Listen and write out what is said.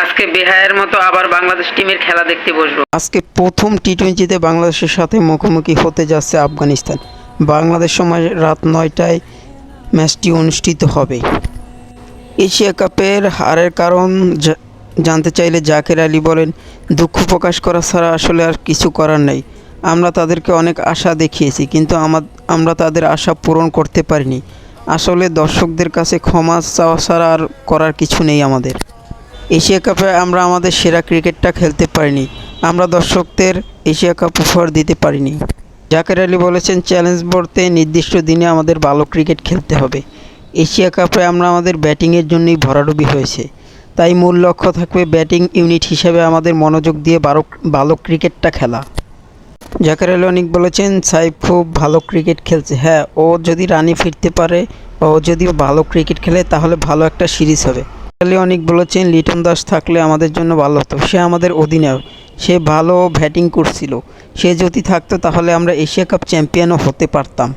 আজকে বেহায়ের মতো আবার বাংলাদেশ টিমের খেলা দেখতে বসবো। আজকে প্রথম টি টোয়েন্টিতে বাংলাদেশের সাথে মুখোমুখি হতে যাচ্ছে আফগানিস্তান। বাংলাদেশ সময় রাত নয়টায় ম্যাচটি অনুষ্ঠিত হবে। এশিয়া কাপের হারের কারণ জানতে চাইলে জাকের আলী বলেন, দুঃখ প্রকাশ করা ছাড়া আসলে আর কিছু করার নেই। আমরা তাদেরকে অনেক আশা দেখিয়েছি, কিন্তু আমা- আমরা তাদের আশা পূরণ করতে পারিনি। আসলে দর্শকদের কাছে ক্ষমা চাওয়া ছাড়া আর করার কিছু নেই আমাদের। এশিয়া কাপে আমরা আমাদের সেরা ক্রিকেটটা খেলতে পারিনি। আমরা দর্শকদের এশিয়া কাপ উপহার দিতে পারিনি। জাকের আলী বলেছেন, চ্যালেঞ্জ বলতে নির্দিষ্ট দিনে আমাদের ভালো ক্রিকেট খেলতে হবে। এশিয়া কাপে আমরা আমাদের ব্যাটিংয়ের জন্যই ভরাডুবি হয়েছে। তাই মূল লক্ষ্য থাকবে ব্যাটিং ইউনিট হিসেবে আমাদের মনোযোগ দিয়ে ভালো ভালো ক্রিকেটটা খেলা। জাকের আলী অনেক বলেছেন, সাইফ খুব ভালো ক্রিকেট খেলছে। হ্যাঁ ও যদি রানি ফিরতে পারে, ও যদি ভালো ক্রিকেট খেলে, তাহলে ভালো একটা সিরিজ হবে। আলী অনেক বলেছেন লিটন দাস থাকলে আমাদের জন্য ভালো হতো। সে আমাদের অধিনায়ক। সে ভালো ব্যাটিং করছিল। সে যদি থাকতো তাহলে আমরা এশিয়া কাপ চ্যাম্পিয়নও হতে পারতাম।